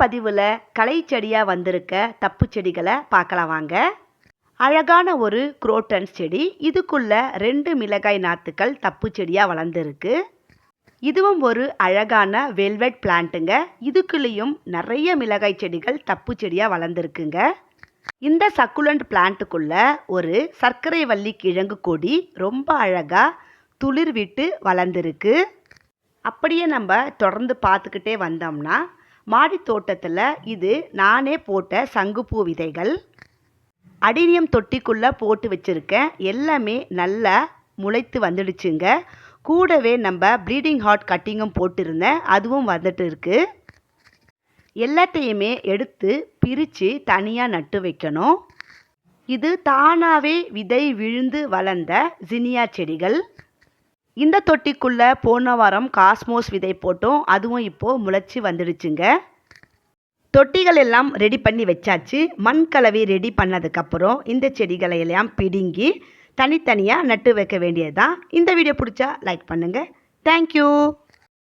பதிவில் களை செடியாக வந்திருக்க தப்பு செடிகளை பார்க்கலாம் வாங்க. அழகான ஒரு குரோட்டன்ஸ் செடி இதுக்குள்ளே ரெண்டு மிளகாய் நாற்றுக்கள் தப்பு செடியாக வளர்ந்துருக்கு. இதுவும் ஒரு அழகான வெல்வெட் பிளான்ட்டுங்க. இதுக்குள்ளேயும் நிறைய மிளகாய் செடிகள் தப்பு செடியாக வளர்ந்துருக்குங்க. இந்த சக்குலண்ட் பிளான்ட்டுக்குள்ள ஒரு சர்க்கரை வள்ளி கிழங்கு கொடி ரொம்ப அழகாக துளிர் விட்டு வளர்ந்துருக்கு. அப்படியே நம்ம தொடர்ந்து பார்த்துக்கிட்டே வந்தோம்னா மாடி தோட்டத்தில் இது நானே போட்ட சங்குப்பூ விதைகள். அடினியம் தொட்டிக்குள்ளே போட்டு வச்சுருக்கேன் எல்லாமே நல்லா முளைத்து வந்துடுச்சுங்க. கூடவே நம்ம ப்ளீடிங் ஹார்ட் கட்டிங்கும் போட்டிருந்தேன் அதுவும் வந்துட்டு இருக்கு. எல்லாத்தையுமே எடுத்து பிரித்து தனியாக நட்டு வைக்கணும். இது தானாகவே விதை விழுந்து வளர்ந்த ஜினியா செடிகள். இந்த தொட்டிக்குள்ளே போன வாரம் காஸ்மோஸ் விதை போட்டோம். அதுவும் இப்போது முளைச்சி வந்துடுச்சுங்க. தொட்டிகள் எல்லாம் ரெடி பண்ணி வச்சாச்சு. மண் கலவை ரெடி பண்ணதுக்கப்புறம் இந்த செடிகளை எல்லாம் பிடுங்கி தனித்தனியாக நட்டு வைக்க வேண்டியது தான் இந்த வீடியோ பிடிச்சா லைக் பண்ணுங்கள் தேங்க்யூ